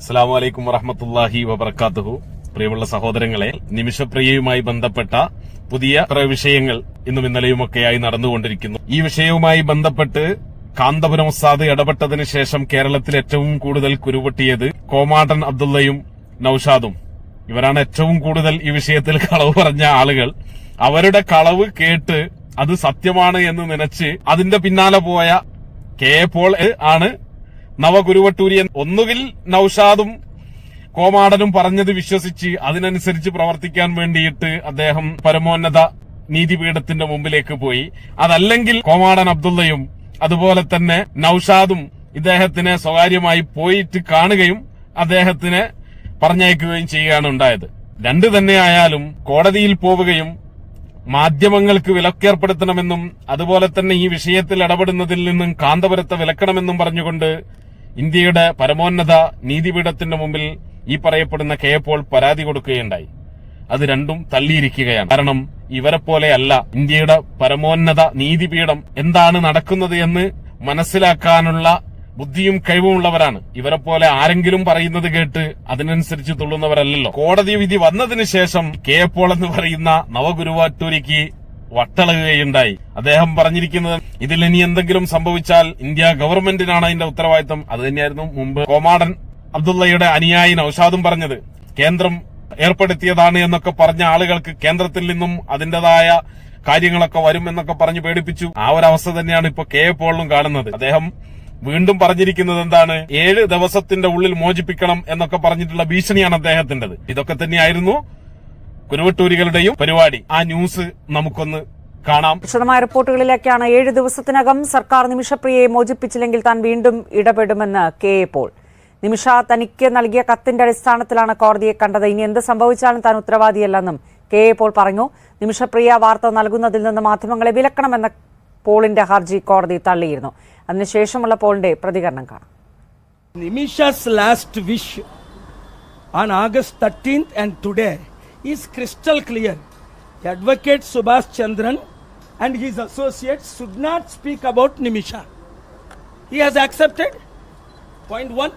അസ്സാം വലൈക്കും വറഹമത്തല്ലാഹി വബർക്കാത്തുഹു പ്രിയമുള്ള സഹോദരങ്ങളെ നിമിഷപ്രിയയുമായി ബന്ധപ്പെട്ട പുതിയ വിഷയങ്ങൾ ഇന്നും ഇന്നലെയുമൊക്കെയായി നടന്നുകൊണ്ടിരിക്കുന്നു. ഈ വിഷയവുമായി ബന്ധപ്പെട്ട് കാന്തപുരം ഉസ്താദ് ഇടപെട്ടതിന് ശേഷം കേരളത്തിൽ ഏറ്റവും കൂടുതൽ കുരുപൊട്ടിയത് കോമാടൻ അബ്ദുള്ളയും നൌഷാദും. ഇവരാണ് ഏറ്റവും കൂടുതൽ ഈ വിഷയത്തിൽ കളവ് പറഞ്ഞ ആളുകൾ. അവരുടെ കളവ് കേട്ട് അത് സത്യമാണ് എന്ന് നനച്ച് അതിന്റെ പിന്നാലെ പോയ കെ പോൾ ആണ് നവഗുരുവട്ടൂരിയൻ ഒന്നുകിൽ നൌഷാദും കോമാടനും പറഞ്ഞത് വിശ്വസിച്ച് അതിനനുസരിച്ച് പ്രവർത്തിക്കാൻ വേണ്ടിയിട്ട് അദ്ദേഹം പരമോന്നത നീതിപീഠത്തിന്റെ മുമ്പിലേക്ക് പോയി. അതല്ലെങ്കിൽ കോമാടൻ അബ്ദുള്ളയും അതുപോലെ തന്നെ നൌഷാദും ഇദ്ദേഹത്തിനെ സ്വകാര്യമായി പോയിട്ട് കാണുകയും അദ്ദേഹത്തിനെ പറഞ്ഞയക്കുകയും ചെയ്യുകയാണ് ഉണ്ടായത്. രണ്ടു തന്നെയായാലും കോടതിയിൽ പോവുകയും മാധ്യമങ്ങൾക്ക് വിലക്കേർപ്പെടുത്തണമെന്നും അതുപോലെ തന്നെ ഈ വിഷയത്തിൽ ഇടപെടുന്നതിൽ നിന്നും കാന്തപുരത്തെ വിലക്കണമെന്നും പറഞ്ഞുകൊണ്ട് ഇന്ത്യയുടെ പരമോന്നത നീതിപീഠത്തിന്റെ മുമ്പിൽ ഈ പറയപ്പെടുന്ന കെ പോൾ പരാതി കൊടുക്കുകയുണ്ടായി. അത് രണ്ടും തള്ളിയിരിക്കുകയാണ്. കാരണം ഇവരെ പോലെയല്ല ഇന്ത്യയുടെ പരമോന്നത നീതിപീഠം എന്താണ് നടക്കുന്നത് എന്ന് മനസ്സിലാക്കാനുള്ള ബുദ്ധിയും കഴിവുമുള്ളവരാണ്. ഇവരെ പോലെ ആരെങ്കിലും പറയുന്നത് കേട്ട് അതിനനുസരിച്ച് തുള്ളുന്നവരല്ലല്ലോ. കോടതി വിധി വന്നതിന് ശേഷം കെ പോൾ എന്ന് പറയുന്ന നവഗുരുവാറ്റൂരിക്ക് വട്ടളകുകയുണ്ടായി അദ്ദേഹം പറഞ്ഞിരിക്കുന്നത് ഇതിൽ ഇനി എന്തെങ്കിലും സംഭവിച്ചാൽ ഇന്ത്യ ഗവൺമെന്റിനാണ് അതിന്റെ ഉത്തരവാദിത്തം അത് തന്നെയായിരുന്നു മുമ്പ് കോമാടൻ അബ്ദുള്ളയുടെ അനുയായി നൌഷാദും പറഞ്ഞത്. കേന്ദ്രം ഏർപ്പെടുത്തിയതാണ് എന്നൊക്കെ പറഞ്ഞ ആളുകൾക്ക് കേന്ദ്രത്തിൽ നിന്നും അതിന്റേതായ കാര്യങ്ങളൊക്കെ വരും എന്നൊക്കെ പറഞ്ഞ് പേടിപ്പിച്ചു. ആ ഒരു അവസ്ഥ തന്നെയാണ് ഇപ്പൊ കെ എ പോളിനും കാണുന്നത്. അദ്ദേഹം വീണ്ടും പറഞ്ഞിരിക്കുന്നത് എന്താണ്? ഏഴ് ദിവസത്തിന്റെ ഉള്ളിൽ മോചിപ്പിക്കണം എന്നൊക്കെ പറഞ്ഞിട്ടുള്ള ഭീഷണിയാണ് അദ്ദേഹത്തിന്റേത് ഇതൊക്കെ തന്നെയായിരുന്നു കുരുവട്ടൂരികളുടെയും പരിപാടി. ആ ന്യൂസ് നമുക്കൊന്ന് കാണാം. വിശദമായ റിപ്പോർട്ടുകളിലേക്കാണ്. ഏഴ് ദിവസത്തിനകം സർക്കാർ നിമിഷപ്രിയയെ മോചിപ്പിച്ചില്ലെങ്കിൽ താൻ വീണ്ടും ഇടപെടുമെന്ന് കെ എ പോൾ. നിമിഷ തനിക്ക് നൽകിയ കത്തിന്റെ അടിസ്ഥാനത്തിലാണ് കോടതിയെ കണ്ടത്. ഇനി എന്ത് സംഭവിച്ചാലും താൻ ഉത്തരവാദിയല്ലെന്നും കെ എ പോൾ പറഞ്ഞു. നിമിഷപ്രിയ വാർത്ത നൽകുന്നതിൽ നിന്ന് മാധ്യമങ്ങളെ വിലക്കണമെന്ന പോളിന്റെ ഹർജി കോടതി തള്ളിയിരുന്നു. അതിനുശേഷമുള്ള പോളിന്റെ പ്രതികരണം കാണാം. Last wish on August 13th and today. Is crystal clear. Advocate Subhash Chandran and his associates should not speak about Nimisha. He has accepted. Point one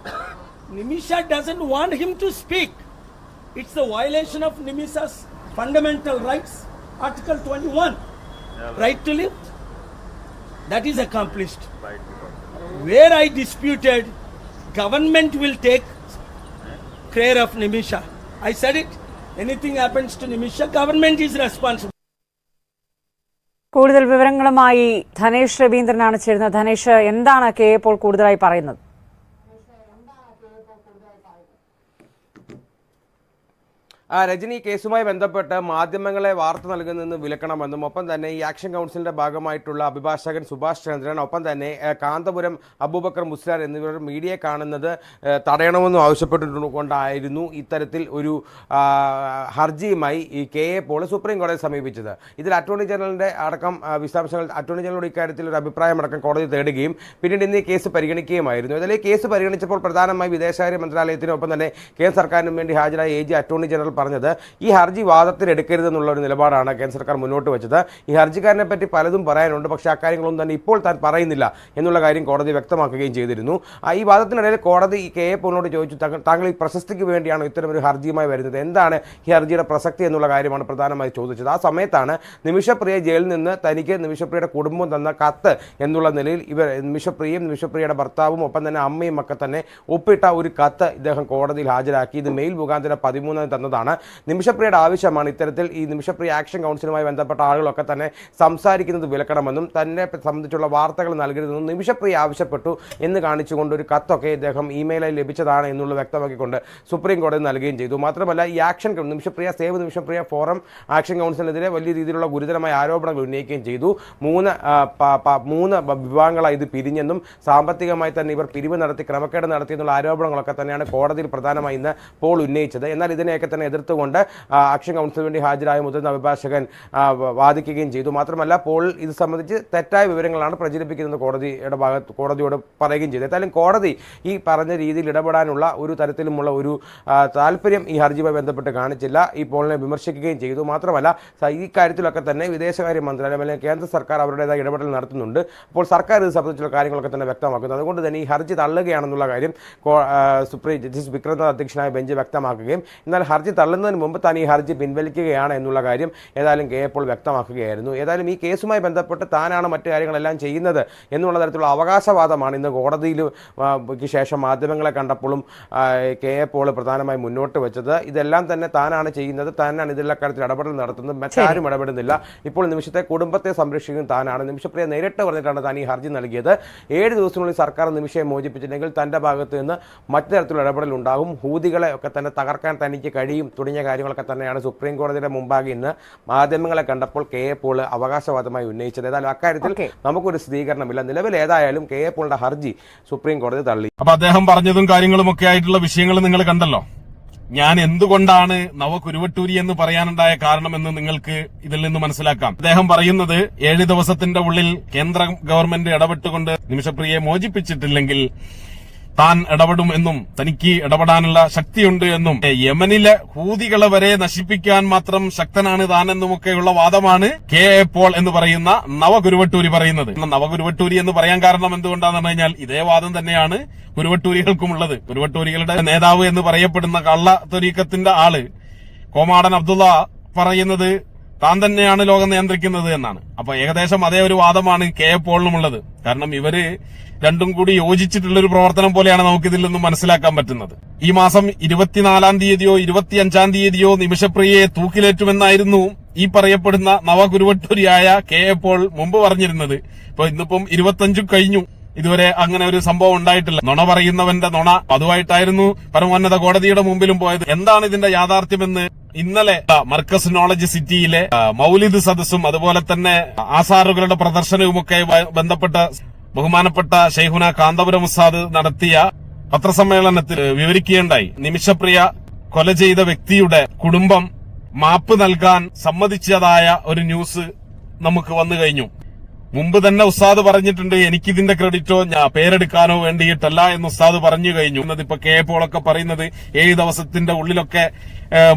Nimisha doesn't want him to speak. It's the violation of Nimisha's fundamental rights, Article 21, right to live. That is accomplished. Where I disputed, government will take care of Nimisha. I said it. Anything happens to Nimisha government is responsible കൂടുതൽ വിവരങ്ങളുമായി ധനേഷ് രവീന്ദ്രനാണ് ചേരുന്നത്. ധനേഷ് എന്താണ് K ഇപ്പോൾ Paul കൂടുതലായി പറയുന്നത്? രജനി കേസുമായി ബന്ധപ്പെട്ട് മാധ്യമങ്ങളെ വാർത്ത നൽകുന്നതെന്ന് വിലക്കണമെന്നും ഒപ്പം തന്നെ ഈ ആക്ഷൻ കൗൺസിലിന്റെ ഭാഗമായിട്ടുള്ള അഭിഭാഷകൻ സുഭാഷ് ചന്ദ്രൻ ഒപ്പം തന്നെ കാന്തപുരം അബൂബക്കർ മുസ്ലാർ എന്നിവർ മീഡിയയെ കാണുന്നത് തടയണമെന്നും ആവശ്യപ്പെട്ടുകൊണ്ടായിരുന്നു ഇത്തരത്തിൽ ഒരു ഹർജിയുമായി ഈ കെ എ പോൾ സുപ്രീം കോടതിയെ സമീപിച്ചത്. ഇതിൽ അറ്റോർണി ജനറലിന്റെ അടക്കം വിശദാംശങ്ങൾ അറ്റോർണി ജനറലോട് ഇക്കാര്യത്തിൽ ഒരു അഭിപ്രായം അടക്കം കോടതി തേടുകയും പിന്നീട് ഇന്ന് ഈ കേസ് പരിഗണിക്കുകയുമായിരുന്നു. ഇതിൽ കേസ് പരിഗണിച്ചപ്പോൾ പ്രധാനമായി വിദേശകാര്യ മന്ത്രാലയത്തിനൊപ്പം തന്നെ കേന്ദ്ര സർക്കാരിനും വേണ്ടി ഹാജരായ എ ജി അറ്റോർണി ജനറൽ പറഞ്ഞത് ഈ ഹർജി വാദത്തിലെടുക്കരുതെന്നുള്ള ഒരു നിലപാടാണ് കേന്ദ്ര സർക്കാർ മുന്നോട്ട് വെച്ചത്. ഈ ഹർജിക്കാരനെ പറ്റി പലതും പറയാനുണ്ട് പക്ഷേ അക്കാര്യങ്ങളൊന്നും തന്നെ ഇപ്പോൾ താൻ പറയുന്നില്ല എന്നുള്ള കാര്യം കോടതി വ്യക്തമാക്കുകയും ചെയ്തിരുന്നു. ഈ വാദത്തിനിടയിൽ കോടതി കെ. എ. ചോദിച്ചു "താങ്കൾ- ഈ പ്രശസ്തിക്ക് വേണ്ടിയാണ് ഇത്തരം ഒരു ഹർജിയുമായി വരുന്നത്. എന്താണ് ഈ ഹർജിയുടെ പ്രസക്തി എന്നുള്ള കാര്യമാണ് പ്രധാനമായി ചോദിച്ചത്. ആ സമയത്താണ് നിമിഷപ്രിയ ജയിലിൽ നിന്ന് തനിക്ക് നിമിഷപ്രിയയുടെ കുടുംബം തന്ന കത്ത് എന്നുള്ള നിലയിൽ ഇവർ നിമിഷപ്രിയയും നിമിഷപ്രിയയുടെ ഭർത്താവും ഒപ്പം തന്നെ അമ്മയും ഒക്കെ തന്നെ ഒപ്പിട്ട ഒരു കത്ത് ഇദ്ദേഹം കോടതിയിൽ ഹാജരാക്കി. ഇത് മെയിൽ മുഖാന്തരം പതിമൂന്നിന് തന്നതാണ്. നിമിഷപ്രിയയുടെ ആവശ്യമാണ്. ഇത്തരത്തിൽ ഈ നിമിഷപ്രിയ ആക്ഷൻ കൗൺസിലുമായി ബന്ധപ്പെട്ട ആളുകളൊക്കെ തന്നെ സംസാരിക്കുന്നത് വിലക്കണമെന്നും തന്നെ സംബന്ധിച്ചുള്ള വാർത്തകൾ നൽകരുതെന്നും നിമിഷപ്രിയ ആവശ്യപ്പെട്ടു എന്ന് കാണിച്ചുകൊണ്ട് ഒരു കത്തൊക്കെ ഇദ്ദേഹം ഇമെയിലായി ലഭിച്ചതാണ് എന്നുള്ളത് വ്യക്തമാക്കിക്കൊണ്ട് സുപ്രീം കോടതി നൽകുകയും ചെയ്തു. മാത്രമല്ല ഈ action Nimishapriya save Nimishapriya forum action കൗൺസിലിനെതിരെ വലിയ രീതിയിലുള്ള ഗുരുതരമായ ആരോപണങ്ങൾ ഉന്നയിക്കുകയും ചെയ്തു. മൂന്ന് മൂന്ന് വിഭാഗങ്ങളായി ഇത് പിരിഞ്ഞെന്നും സാമ്പത്തികമായി തന്നെ ഇവർ പിരിവ് നടത്തി ക്രമക്കേട് നടത്തിയെന്നുള്ള ആരോപണങ്ങളൊക്കെ തന്നെയാണ് കോടതിയിൽ പ്രധാനമായി ഇന്ന് പോൾ ഉന്നയിച്ചത്. എന്നാൽ ഇതിനെയൊക്കെ തന്നെ എതിർത്തുകൊണ്ട് ആക്ഷൻ കൗൺസിലിന് വേണ്ടി ഹാജരായ മുതിർന്ന അഭിഭാഷകൻ വാദിക്കുകയും ചെയ്തു. മാത്രമല്ല പോൾ ഇത് സംബന്ധിച്ച് തെറ്റായ വിവരങ്ങളാണ് പ്രചരിപ്പിക്കുന്നത് കോടതിയുടെ ഭാഗത്ത് കോടതിയോട് പറയുകയും ചെയ്തു. എന്തായാലും കോടതി ഈ പറഞ്ഞ രീതിയിൽ ഇടപെടാനുള്ള ഒരു തരത്തിലുമുള്ള ഒരു താല്പര്യം ഈ ഹർജിയുമായി ബന്ധപ്പെട്ട് കാണിച്ചില്ല. ഈ പോളിനെ വിമർശിക്കുകയും ചെയ്തു. മാത്രമല്ല ഈ കാര്യത്തിലൊക്കെ തന്നെ വിദേശകാര്യ മന്ത്രാലയം അല്ലെങ്കിൽ കേന്ദ്ര സർക്കാർ അവരുടേതായ ഇടപെടൽ നടത്തുന്നുണ്ട്. അപ്പോൾ സർക്കാർ ഇത് സംബന്ധിച്ചുള്ള കാര്യങ്ങളൊക്കെ തന്നെ വ്യക്തമാക്കുന്നു. അതുകൊണ്ട് തന്നെ ഈ ഹർജി തള്ളുകയാണെന്നുള്ള കാര്യം സുപ്രീം ജസ്റ്റിസ് വിക്രംനാഥ് അധ്യക്ഷനായ ബെഞ്ച് വ്യക്തമാക്കുകയും എന്നാൽ ഹർജി തള്ളുന്നതിന് മുമ്പ് താൻ ഈ ഹർജി പിൻവലിക്കുകയാണ് എന്നുള്ള കാര്യം ഏതായാലും കെ എപ്പോൾ വ്യക്തമാക്കുകയായിരുന്നു. ഏതായാലും ഈ കേസുമായി ബന്ധപ്പെട്ട് താനാണ് മറ്റു കാര്യങ്ങളെല്ലാം ചെയ്യുന്നത് എന്നുള്ള തരത്തിലുള്ള അവകാശവാദമാണ് ഇന്ന് കോടതിയിൽ ശേഷം മാധ്യമങ്ങളെ കണ്ടപ്പോഴും കെ എ പോൾ പ്രധാനമായി മുന്നോട്ട് വെച്ചത്. ഇതെല്ലാം തന്നെ താനാണ് ചെയ്യുന്നത്. താനാണ് ഇതിലുള്ള കാര്യത്തിൽ ഇടപെടൽ നടത്തുന്നത്. മറ്റാരും ഇടപെടുന്നില്ല. ഇപ്പോൾ നിമിഷത്തെ കുടുംബത്തെ സംരക്ഷിക്കുന്നത് താനാണ്. നിമിഷപ്രിയ നേരിട്ട് പറഞ്ഞിട്ടാണ് താൻ ഈ ഹർജി നൽകിയത്. ഏഴ് ദിവസത്തിനുള്ളിൽ സർക്കാർ നിമിഷയെ മോചിപ്പിച്ചിട്ടുണ്ടെങ്കിൽ തന്റെ ഭാഗത്ത് നിന്ന് മറ്റു തരത്തിലുള്ള ഇടപെടൽ ഉണ്ടാകും. ഹൂതികളെ ഒക്കെ തന്നെ തകർക്കാൻ തനിക്ക് കഴിയും. തുടങ്ങിയ കാര്യങ്ങളൊക്കെ തന്നെയാണ് സുപ്രീം കോടതിയുടെ മുമ്പാകെ ഇന്ന് മാധ്യമങ്ങളെ കണ്ടപ്പോൾ കെ എ പോൾ അവകാശവാദമായി ഉന്നയിച്ചത്. ഏതായാലും അക്കാര്യത്തിൽ. നമുക്കൊരു സ്ഥിരീകരണമില്ല. നിലവിൽ ഏതായാലും കെ എ പോളിന്റെ ഹർജി സുപ്രീം കോടതി തള്ളി. അപ്പൊ അദ്ദേഹം പറഞ്ഞതും കാര്യങ്ങളും ഒക്കെ ആയിട്ടുള്ള വിഷയങ്ങൾ നിങ്ങൾ കണ്ടല്ലോ. ഞാൻ എന്തുകൊണ്ടാണ് നവകുരുവട്ടൂരി എന്ന് പറയാനുണ്ടായ കാരണമെന്ന് നിങ്ങൾക്ക് ഇതിൽ നിന്ന് മനസ്സിലാക്കാം. അദ്ദേഹം പറയുന്നത് ഏഴ് ദിവസത്തിന്റെ ഉള്ളിൽ കേന്ദ്ര ഗവൺമെന്റ് ഇടപെട്ടുകൊണ്ട് നിമിഷപ്രിയെ മോചിപ്പിച്ചിട്ടില്ലെങ്കിൽ താൻ ഇടപെടും എന്നും തനിക്ക് ഇടപെടാനുള്ള ശക്തിയുണ്ട് എന്നും. യമനിലെ ഹൂതികളെ വരെ നശിപ്പിക്കാൻ മാത്രം ശക്തനാണ് താൻ എന്നുമൊക്കെയുള്ള വാദമാണ് കെ എ പോൾ എന്ന് പറയുന്ന നവഗുരുവട്ടൂരി പറയുന്നത്. നവഗുരുവട്ടൂരി എന്ന് പറയാൻ കാരണം എന്തുകൊണ്ടാന്ന് പറഞ്ഞു കഴിഞ്ഞാൽ ഇതേ വാദം തന്നെയാണ് കുരുവട്ടൂരികൾക്കുമുള്ളത് കുരുവട്ടൂരികളുടെ നേതാവ് എന്ന് പറയപ്പെടുന്ന കള്ള തൊരീക്കത്തിന്റെ ആൾ കോമാടൻ അബ്ദുള്ള പറയുന്നത് താൻ തന്നെയാണ് ലോകം നിയന്ത്രിക്കുന്നത് എന്നാണ്. അപ്പൊ ഏകദേശം അതേ ഒരു വാദമാണ് കെ എ പോളിനുമുള്ളത്. കാരണം ഇവർ രണ്ടും കൂടി യോജിച്ചിട്ടുള്ള ഒരു പ്രവർത്തനം പോലെയാണ് നമുക്കിതിൽ നിന്നും മനസ്സിലാക്കാൻ പറ്റുന്നത്. ഈ മാസം ഇരുപത്തിനാലാം തീയതിയോ ഇരുപത്തിയഞ്ചാം തീയതിയോ നിമിഷപ്രിയയെ തൂക്കിലേറ്റുമെന്നായിരുന്നു ഈ പറയപ്പെടുന്ന നവഗുരുവട്ടൂരിയായ കെ എ പോൾ മുമ്പ് പറഞ്ഞിരുന്നത്. ഇപ്പൊ ഇന്നിപ്പം ഇരുപത്തഞ്ചും കഴിഞ്ഞു. ഇതുവരെ അങ്ങനെ ഒരു സംഭവം ഉണ്ടായിട്ടില്ല. നുണ പറയുന്നവന്റെ നുണ അതുമായിട്ടായിരുന്നു പരമോന്നത കോടതിയുടെ മുമ്പിലും പോയത്. എന്താണ് ഇതിന്റെ യാഥാർത്ഥ്യമെന്ന് ഇന്നലെ മർക്കസ് നോളജ് സിറ്റിയിലെ മൗലിദ് സദസ്സും അതുപോലെ തന്നെ ആസാറുകളുടെ പ്രദർശനവുമൊക്കെ ബന്ധപ്പെട്ട ബഹുമാനപ്പെട്ട ഷെയ്ഹുന കാന്തപുരം ഉസ്താദ് നടത്തിയ പത്രസമ്മേളനത്തിൽ വിവരിക്കുകയുണ്ടായി. നിമിഷപ്രിയ കൊല ചെയ്ത വ്യക്തിയുടെ കുടുംബം മാപ്പ് നൽകാൻ സമ്മതിച്ചതായ ഒരു ന്യൂസ് നമുക്ക് വന്നു കഴിഞ്ഞു. മുമ്പ് തന്നെ ഉസ്താദ് പറഞ്ഞിട്ടുണ്ട് എനിക്ക് ഇതിന്റെ ക്രെഡിറ്റോ ഞാൻ പേരെടുക്കാനോ വേണ്ടിയിട്ടല്ല എന്ന് ഉസ്താദ് പറഞ്ഞു കഴിഞ്ഞു. ഇന്നതിപ്പോ കെ പോളൊക്കെ പറയുന്നത് ഏഴ് ദിവസത്തിന്റെ ഉള്ളിലൊക്കെ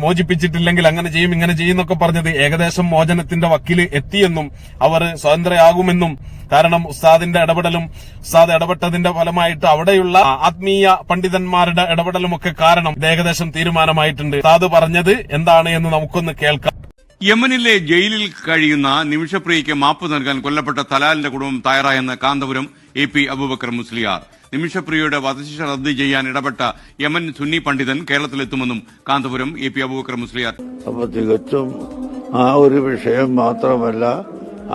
മോചിപ്പിച്ചിട്ടില്ലെങ്കിൽ അങ്ങനെ ചെയ്യും ഇങ്ങനെ ചെയ്യുന്നൊക്കെ പറഞ്ഞത് ഏകദേശം മോചനത്തിന്റെ വക്കിൽ എത്തിയെന്നും അവർ സ്വതന്ത്രയാകുമെന്നും കാരണം ഉസ്താദിന്റെ ഇടപെടലും ഉസ്താദ് ഇടപെട്ടതിന്റെ ഫലമായിട്ട് അവിടെയുള്ള ആത്മീയ പണ്ഡിതന്മാരുടെ ഇടപെടലും ഒക്കെ കാരണം ഏകദേശം തീരുമാനമായിട്ടുണ്ട്. ഉസ്താദ് പറഞ്ഞത് എന്താണ് എന്ന് നമുക്കൊന്ന് കേൾക്കാം. യമനിലെ ജയിലിൽ കഴിയുന്ന നിമിഷപ്രിയയ്ക്ക് മാപ്പ് നൽകാൻ കൊല്ലപ്പെട്ട തലാലിന്റെ കുടുംബം തയ്യാറായെന്ന് കാന്തപുരം എ പി അബൂബക്കർ മുസ്ലിയാർ. നിമിഷപ്രിയയുടെ വധശിക്ഷ റദ്ദ് ചെയ്യാൻ ഇടപെട്ട യമൻ സുന്നി പണ്ഡിതൻ കേരളത്തിലെത്തുമെന്നും കാന്തപുരം എ പി അബൂബക്കർ മുസ്ലിയാർ. അപ്പൊ തികച്ചും ആ ഒരു വിഷയം മാത്രമല്ല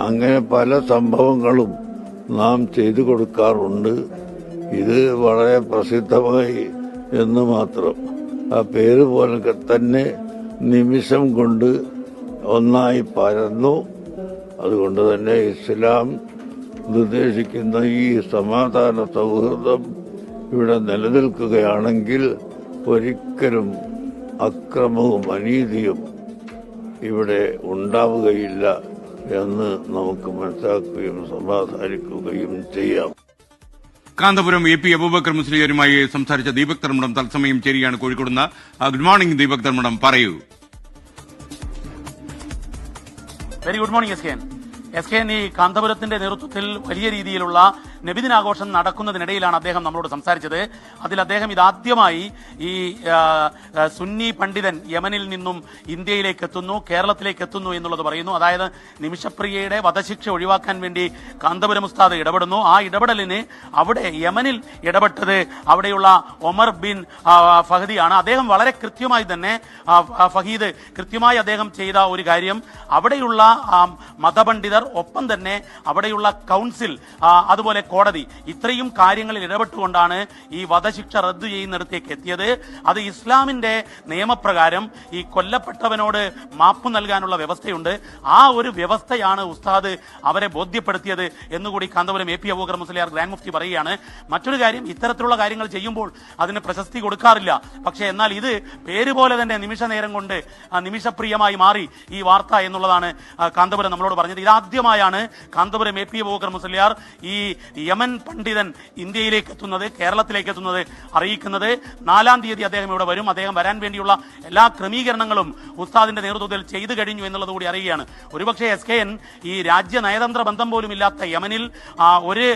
അങ്ങനെ പല സംഭവങ്ങളും നാം ചെയ്തു കൊടുക്കാറുണ്ട്. ഇത് വളരെ പ്രസിദ്ധമായി എന്ന് മാത്രം. ആ പേര് പോലെ തന്നെ നിമിഷം കൊണ്ട് ഒന്നായി പരന്നു. അതുകൊണ്ട് തന്നെ ഇസ്ലാം നിർദ്ദേശിക്കുന്ന ഈ സമാധാന സൗഹൃദം ഇവിടെ നിലനിൽക്കുകയാണെങ്കിൽ ഒരിക്കലും അക്രമവും അനീതിയും ഇവിടെ ഉണ്ടാവുകയില്ല എന്ന് നമുക്ക് മനസ്സിലാക്കുകയും സമാധാനിക്കുകയും ചെയ്യാം. കാന്തപുരം എ പി അബൂബക്കർ മുസ്ലിയരുമായി സംസാരിച്ച ദീപക് ധർമ്മടം തത്സമയം ചേരുകയാണ് കോഴിക്കോടുന്ന ഗുഡ് മോർണിംഗ് ദീപക് ധർമ്മടം. പറയൂ. Very good morning S K N S K N ഈ കാന്തപുരത്തിന്റെ നേതൃത്വത്തിൽ വലിയ രീതിയിലുള്ള നബിദിനാഘോഷം നടക്കുന്നതിനിടയിലാണ് അദ്ദേഹം നമ്മളോട് സംസാരിച്ചത്. അതിൽ അദ്ദേഹം ഇതാദ്യമായി ഈ സുന്നി പണ്ഡിതൻ യമനിൽ നിന്നും ഇന്ത്യയിലേക്ക് എത്തുന്നു കേരളത്തിലേക്ക് എത്തുന്നു എന്നുള്ളത് പറയുന്നു. അതായത് നിമിഷപ്രിയയുടെ വധശിക്ഷ ഒഴിവാക്കാൻ വേണ്ടി കാന്തപുരം ഉസ്താദ് ഇടപെടുന്നു. ആ ഇടപെടലിന് അവിടെ യമനിൽ ഇടപെട്ടത് അവിടെയുള്ള ഒമർ ബിൻ ഫഹദിയാണ്. അദ്ദേഹം വളരെ കൃത്യമായി തന്നെ ഫഹീദ് കൃത്യമായി അദ്ദേഹം ചെയ്ത ഒരു കാര്യം. അവിടെയുള്ള മതപണ്ഡിതർ ഒപ്പം തന്നെ അവിടെയുള്ള കൗൺസിൽ അതുപോലെ കോടതി ഇത്രയും കാര്യങ്ങളിൽ ഇടപെട്ടുകൊണ്ടാണ് ഈ വധശിക്ഷ റദ്ദു ചെയ്യുന്നിടത്തേക്ക് എത്തിയത്. അത് ഇസ്ലാമിന്റെ നിയമപ്രകാരം ഈ കൊല്ലപ്പെട്ടവനോട് മാപ്പ് നൽകാനുള്ള വ്യവസ്ഥയുണ്ട്. ആ ഒരു വ്യവസ്ഥയാണ് ഉസ്താദ് അവരെ ബോധ്യപ്പെടുത്തിയത് എന്നുകൂടി Kanthapuram A P Aboobacker Musliyar grand മുഫ്തി പറയുകയാണ്. മറ്റൊരു കാര്യം ഇത്തരത്തിലുള്ള കാര്യങ്ങൾ ചെയ്യുമ്പോൾ അതിന് പ്രശസ്തി കൊടുക്കാറില്ല. പക്ഷേ എന്നാൽ ഇത് പേര് പോലെ തന്നെ നിമിഷ നേരം കൊണ്ട് നിമിഷപ്രിയമായി മാറി ഈ വാർത്ത എന്നുള്ളതാണ് കാന്തപുരം നമ്മളോട് പറഞ്ഞത്. ഇതാദ്യമായാണ് കാന്തപുരം എ പി അബൂക്കർ മുസ്ലിയാർ ഈ യമൻ പണ്ഡിതൻ ഇന്ത്യയിലേക്ക് എത്തുന്നത് കേരളത്തിലേക്ക് എത്തുന്നത് അറിയിക്കുന്നത്. നാലാം തീയതി അദ്ദേഹം ഇവിടെ വരും. അദ്ദേഹം വരാൻ വേണ്ടിയുള്ള എല്ലാ ക്രമീകരണങ്ങളും ഉസ്താദിന്റെ നേതൃത്വത്തിൽ ചെയ്തു കഴിഞ്ഞു എന്നുള്ളത് കൂടി അറിയുകയാണ്. ഒരുപക്ഷെ എസ് കെ എൻ ഈ രാജ്യ നയതന്ത്ര ബന്ധം പോലും ഇല്ലാത്ത യമനിൽ ഒരു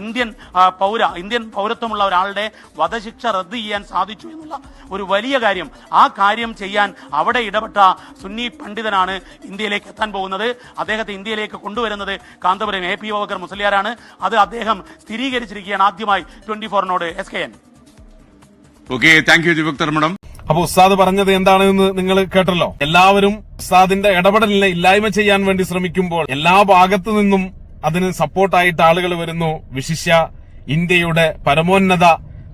ഇന്ത്യൻ പൗര ഇന്ത്യൻ പൗരത്വമുള്ള ഒരാളുടെ വധശിക്ഷ റദ്ദ് ചെയ്യാൻ സാധിച്ചു എന്നുള്ള ഒരു വലിയ കാര്യം. ആ കാര്യം ചെയ്യാൻ അവിടെ ഇടപെട്ട സുന്നി പണ്ഡിതനാണ് ഇന്ത്യയിലേക്ക് എത്താൻ പോകുന്നത്. അദ്ദേഹത്തെ ഇന്ത്യയിലേക്ക് കൊണ്ടുവരുന്നത് കാന്തപുരം എ പി വകർ മുസ്ലിയാരാണ്. അത് അദ്ദേഹം സ്ഥിരീകരിച്ചിരിക്കുകയാണ് ആദ്യമായി twenty ഫോറിനോട് S K N okay thank you ദിവക്തർ madam അപ്പൊ ഉസ്താദ് പറഞ്ഞത് എന്താണെന്ന് നിങ്ങൾ കേട്ടല്ലോ. എല്ലാവരും ഉസ്താദിന്റെ ഇടപെടലിനെ ഇല്ലായ്മ ചെയ്യാൻ വേണ്ടി ശ്രമിക്കുമ്പോൾ എല്ലാ ഭാഗത്തു നിന്നും അതിന് സപ്പോർട്ടായിട്ട് ആളുകൾ വരുന്നു. വിശിഷ്യ ഇന്ത്യയുടെ പരമോന്നത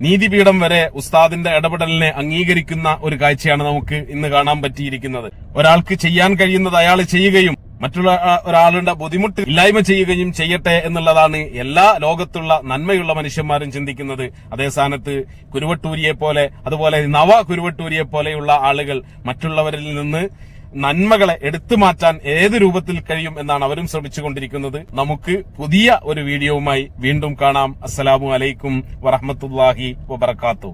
നീതിപീഠം വരെ ഉസ്താദിന്റെ ഇടപെടലിനെ അംഗീകരിക്കുന്ന ഒരു കാഴ്ചയാണ് നമുക്ക് ഇന്ന് കാണാൻ പറ്റിയിരിക്കുന്നത്. ഒരാൾക്ക് ചെയ്യാൻ കഴിയുന്നത് അയാൾ ചെയ്യുകയും മറ്റുള്ള ഒരാളുടെ ബുദ്ധിമുട്ട് ഇല്ലായ്മ ചെയ്യുകയും ചെയ്യട്ടെ എന്നുള്ളതാണ് എല്ലാ ലോകത്തുള്ള നന്മയുള്ള മനുഷ്യന്മാരും ചിന്തിക്കുന്നത്. അതേ സ്ഥാനത്ത് കുരുവട്ടൂരിയെ പോലെ അതുപോലെ നവ കുരുവട്ടൂരിയെ പോലെയുള്ള ആളുകൾ മറ്റുള്ളവരിൽ നിന്ന് നന്മകളെ എടുത്തു മാറ്റാൻ ഏത് രൂപത്തിൽ കഴിയും എന്നാണ് അവരും ശ്രമിച്ചുകൊണ്ടിരിക്കുന്നത്. നമുക്ക് പുതിയ ഒരു വീഡിയോവുമായി വീണ്ടും കാണാം. അസ്സലാമു അലൈക്കും വറഹമത്തുല്ലാഹി വബർക്കാത്തു